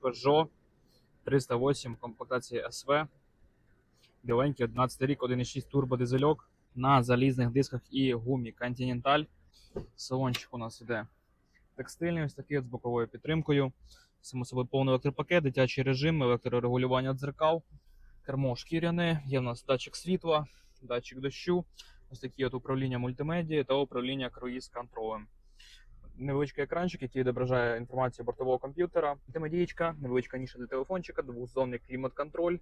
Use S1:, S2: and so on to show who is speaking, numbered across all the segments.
S1: Peugeot 308 комплектації SV. Біленький 11 рік, 1,6 турбодизельок на залізних дисках і гумі Continental. Салончик у нас іде текстильний, ось такий от з боковою підтримкою. Само собою повний електропакет, дитячий режим, електрорегулювання дзеркал, кермо шкіряне, є в нас датчик світла, датчик дощу, ось такі от управління мультимедією та управління круїз контролем. Невеличкий екранчик, який відображає інформацію бортового комп'ютера, мультимедієчка, невеличка ніша для телефончика, двохзонний клімат-контроль.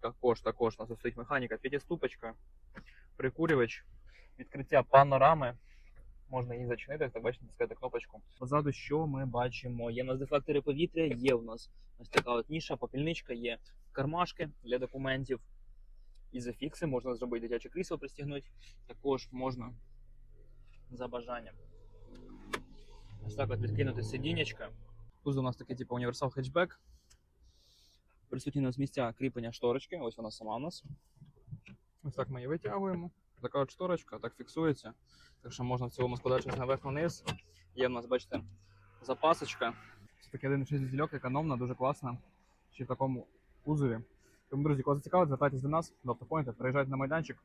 S1: Також, також у нас стоїть механіка, п'ятиступочка, прикурювач, відкриття панорами. Можна її зачинити, так бачите, натискати кнопочку. Позаду що ми бачимо? Є в нас дефлектори повітря, є в нас ось така от ніша, попільничка, є кармашки для документів. Ізофікси, можна зробити дитяче крісло пристігнути. Також можна за бажанням. Так от відкинути сидіннячка. Тут у нас такий типу універсал хетчбек. Присутні у нас місця кріплення шторочки. Ось вона сама у нас. Ось так ми її витягуємо. Така от шторочка, так фіксується. Так що можна в цілому складатися наверх вниз. Є в нас, бачите, запасочка. Це таке 1,6 дізельок, економна, дуже класна. Ще в такому кузові. Тому, друзі, кого зацікавить, звертайтесь до нас до автопоінту, приїжджайте на майданчик,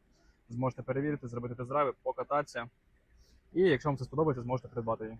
S1: зможете перевірити, зробити тест-драйви, покататися. І якщо вам це сподобається, зможете придбати її.